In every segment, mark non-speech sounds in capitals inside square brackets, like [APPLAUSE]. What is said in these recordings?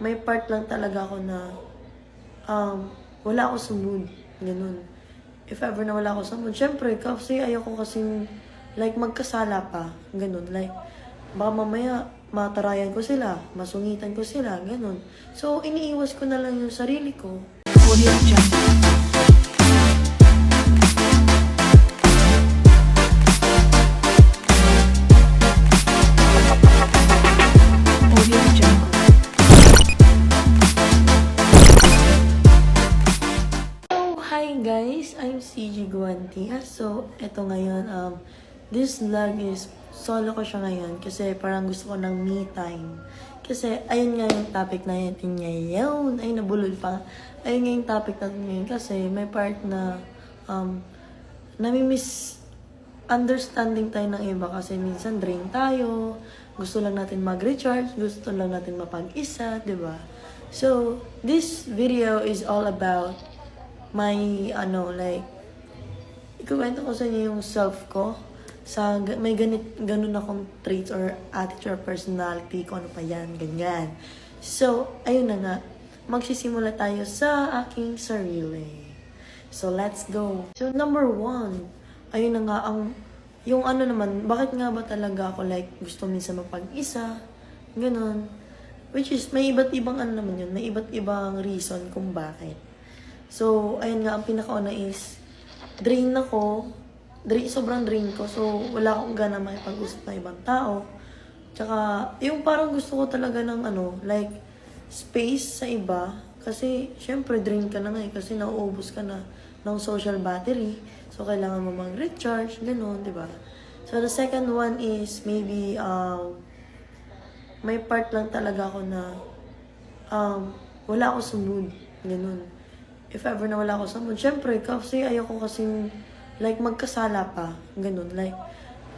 may part lang talaga ako na um, wala ako sa mood. Ganun. If ever na wala ako sa mood, syempre, kasi ayoko kasing like magkasala pa. Ganun. Like, baka mamaya matarayan ko sila, masungitan ko sila, ganun. So, iniiwas ko na lang yung sarili ko. Audio hi guys! I'm CG Guanti. Ah, So, eto ngayon, um, this vlog is solo ko siya ngayon kasi parang gusto ko ng me time. Kasi, ayun nga yung topic na natin ngayon. Ay, nabulol pa. Ayun nga yung topic natin ngayon kasi may part na um, nami-miss understanding tayo ng iba kasi minsan drain tayo, gusto lang natin mag-recharge, gusto lang natin mapag-isa, ba? So, this video is all about my, ano, like, ikukwento ko sa inyo yung self ko. Sa, may ganit, ganun akong traits or attitude or personality, kung ano pa yan, ganyan. So, ayun na nga, magsisimula tayo sa aking sarili. So, let's go. So, number one, ayun na nga, ang, yung ano naman, bakit nga ba talaga ako like, gusto minsan mapag-isa, ganun. Which is, may iba't ibang ano naman yun, may iba't ibang reason kung bakit. So, ayun nga, ang pinakauna is, drain ako, drain, sobrang drain ko, so wala akong gana makipag-usap ng ibang tao. Tsaka, yung parang gusto ko talaga ng ano, like, space sa iba, kasi, syempre, drain ka na nga eh, kasi nauubos ka na ng social battery. So, kailangan mo mag-recharge, gano'n, di ba? So, the second one is maybe, um, may part lang talaga ako na um, wala ako sa mood. Ganun. If ever na wala ako sa mood, syempre, kasi ayoko kasing like magkasala pa. Ganun. Like,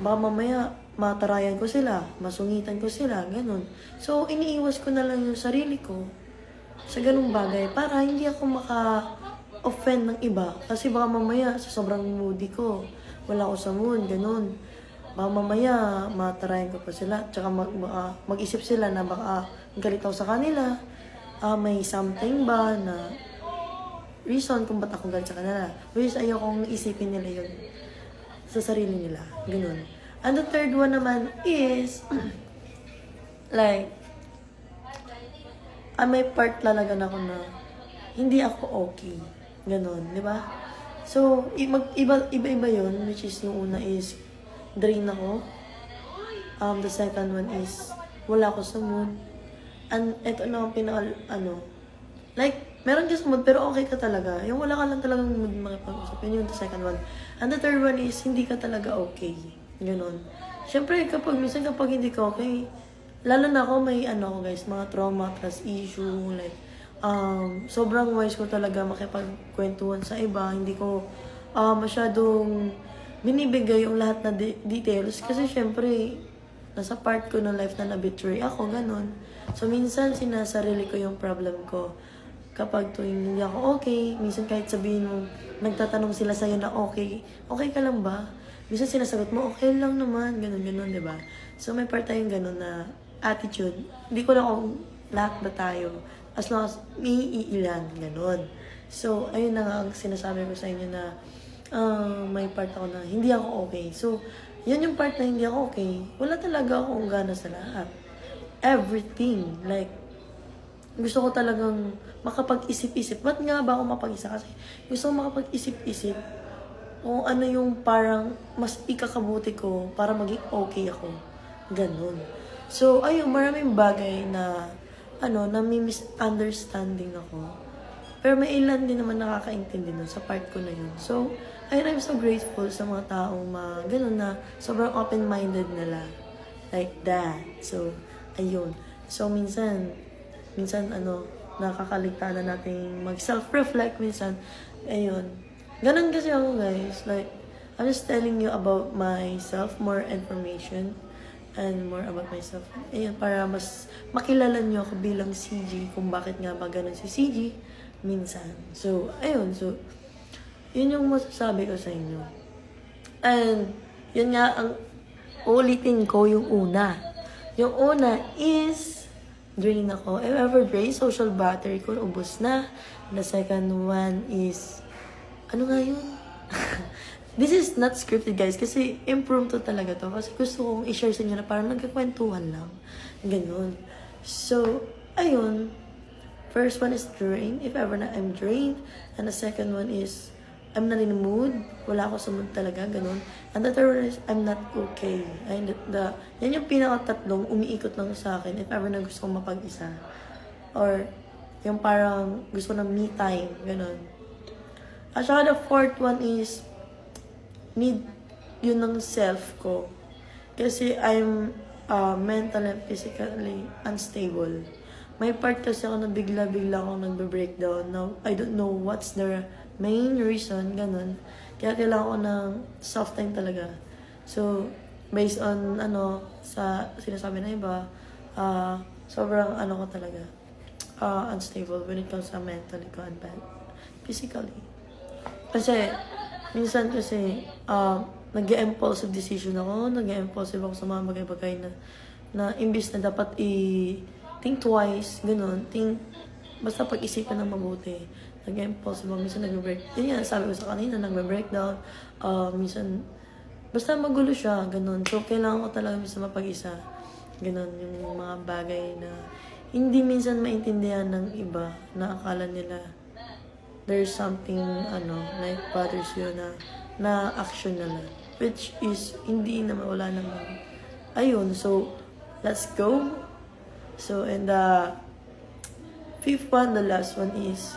baka mamaya matarayan ko sila, masungitan ko sila, ganun. So, iniiwas ko na lang yung sarili ko sa ganung bagay para hindi ako maka-offend ng iba. Kasi baka mamaya sa sobrang moody ko, wala ako sa mood, ganun. Baka mamaya matarayan ko pa sila, tsaka mag, baka mag-isip sila na baka galit ako sa kanila. Ah, may something ba na reason kung ba't ako galit sa kanila. Which is ayokong isipin nila yun sa sarili nila. Ganun. And the third one naman is, [CLEARS THROAT] like, ah, may part talaga na ako na hindi ako okay. Ganon, di ba? So, mag, iba, iba-iba yun, which is yung una is drain ako. Um, the second one is wala ako sa mood. And ito na ang pinaka, ano, like, meron sa mood, pero okay ka talaga. Yung wala ka lang talagang mood makipag-usap. Yun yung the second one. And the third one is, hindi ka talaga okay. Ganon. Siyempre, kapag, minsan kapag hindi ka okay, lalo na ako may, ano ako guys, mga trauma, trust issue, like, um, sobrang wise ko talaga makipagkwentuhan sa iba. Hindi ko ah, masyadong binibigay yung lahat na de- details. Kasi syempre, nasa part ko ng life na na-betray ako, ganun. So, minsan sinasarili ko yung problem ko. Kapag tuwing hindi ako okay, minsan kahit sabihin mo, nagtatanong sila sa'yo na okay, okay ka lang ba? Minsan sinasagot mo, okay lang naman, ganun, ganun, di ba? So, may part tayong ganun na attitude. Hindi ko na kung lahat ba tayo. As long as may iilan, ganun. So, ayun na nga ang sinasabi ko sa inyo na ah, may part ako na hindi ako okay. So, yun yung part na hindi ako okay. Wala talaga akong gana sa lahat. Everything. Like, gusto ko talagang makapag-isip-isip. Ba't nga ba ako mapag-isa? Kasi gusto ko makapag-isip-isip kung ano yung parang mas ikakabuti ko para maging okay ako. Ganun. So, ayun, maraming bagay na, ano, na may misunderstanding ako. Pero may ilan din naman nakakaintindi nun sa part ko na yun. So, ayun, I'm so grateful sa mga taong ma, ganun na, sobrang open-minded nila. Like that. So, ayun. So, minsan, minsan, ano, nakakaligtaan na nating mag-self-reflect minsan. Ayun. Ganun kasi ako, guys. Like, I'm just telling you about myself, more information and more about myself. Ayun, para mas makilala niyo ako bilang CG, kung bakit nga ba ganun si CG minsan. So, ayun. So, yun yung masasabi ko sa inyo. And, yun nga, ang ulitin ko yung una. Yung una is, drain ako. If ever drain, social battery ko, ubos na. The second one is, ano nga yun? [LAUGHS] This is not scripted guys kasi impromptu talaga to. Kasi gusto kong i-share sa inyo na parang nagkakwentuhan lang. Ganun. So, ayun. First one is drain. If ever na I'm drained. And the second one is I'm not in the mood. Wala ako sa mood talaga. Ganun. And the third one is I'm not okay. And the, the, yan yung pinakatatlong umiikot lang sa akin if ever na gusto kong mapag-isa. Or yung parang gusto ng me time. Ganun. At saka the fourth one is need yun ng self ko. Kasi I'm uh, mentally and physically unstable. May part kasi ako na bigla-bigla akong nagbe-breakdown. Now, I don't know what's the main reason, ganun. Kaya kailangan ko ng soft time talaga. So, based on ano, sa sinasabi ng iba, uh, sobrang ano ko talaga, uh, unstable when it comes sa mentally ko and physically. Kasi, minsan kasi, uh, nag-impulsive decision ako, nag-impulsive ako sa mga bagay-bagay na, na imbis na dapat i- think twice, ganun, think, basta pag-isipan ng mabuti. Nag-impulsive ako, minsan nag-break, yun yan, sabi ko sa kanina, nag-breakdown, uh, minsan, basta magulo siya, ganun. So, kailangan ko talaga minsan mapag-isa. Ganun, yung mga bagay na hindi minsan maintindihan ng iba na akala nila there's something ano like bothers you na na action na lang which is hindi naman wala naman ayun so let's go so and the fifth one the last one is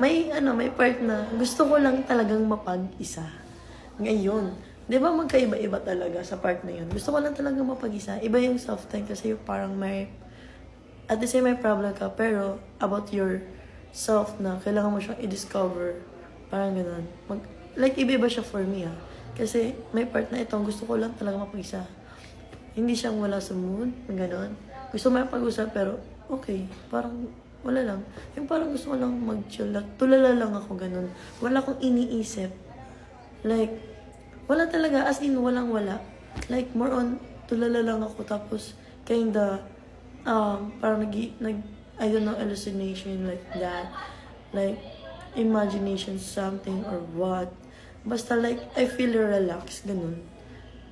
may ano may part na gusto ko lang talagang mapag-isa ngayon 'di ba magkaiba-iba talaga sa part na yun gusto ko lang talagang mapag-isa iba yung soft time kasi yung parang may at the same may problem ka, pero about your self na kailangan mo siyang i-discover. Parang ganun. Mag, like, iba-iba siya for me, ah. Kasi may part na itong gusto ko lang talaga mapag-isa. Hindi siyang wala sa mood, ganun. Gusto mo pag-usap, pero okay, parang wala lang. Yung parang gusto ko lang mag-chill lang. Tulala lang ako, ganun. Wala akong iniisip. Like, wala talaga, as in, walang wala. Like, more on, tulala lang ako, tapos, kinda, um, parang nag, nag, I don't know, hallucination like that. Like, imagination something or what. Basta like, I feel relaxed, ganun.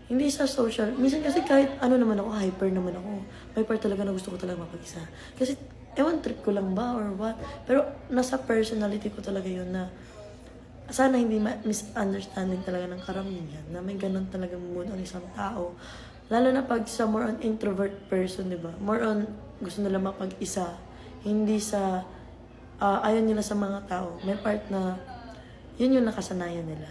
Hindi sa social. Minsan kasi kahit ano naman ako, hyper naman ako. May part talaga na gusto ko talaga mapag-isa. Kasi, ewan, trip ko lang ba or what. Pero, nasa personality ko talaga yun na sana hindi misunderstanding talaga ng karamihan na may ganun talagang mood ang isang tao. Lalo na pag sa more on introvert person, di ba? More on gusto nila mapag-isa. Hindi sa ah, ayaw nila sa mga tao. May part na yun yung nakasanayan nila.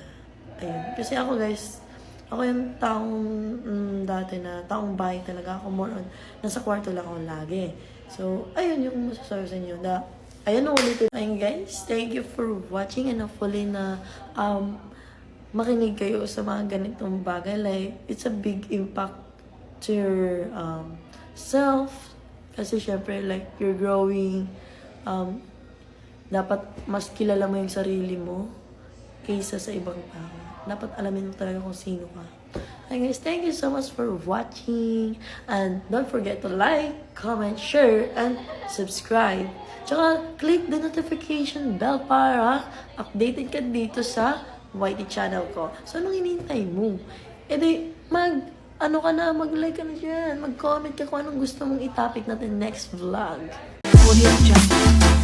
Ayun. Kasi ako guys, ako yung taong mm, dati na taong bahay talaga ako. More on, nasa kwarto lang ako lagi. So, ayun yung masasabi sa inyo na Ayan na ulitin. Ayun guys, thank you for watching and hopefully na um, makinig kayo sa mga ganitong bagay. Like, it's a big impact to your um, self. Kasi syempre, like, you're growing. Um, dapat mas kilala mo yung sarili mo kaysa sa ibang tao. Dapat alamin mo talaga kung sino ka. Hi guys, thank you so much for watching. And don't forget to like, comment, share, and subscribe. Tsaka, click the notification bell para updated ka dito sa YT channel ko. So, anong hinihintay mo? E di, mag, ano ka na, mag-like ka na dyan. Mag-comment ka kung anong gusto mong i-topic natin next vlog. Audio Jungle.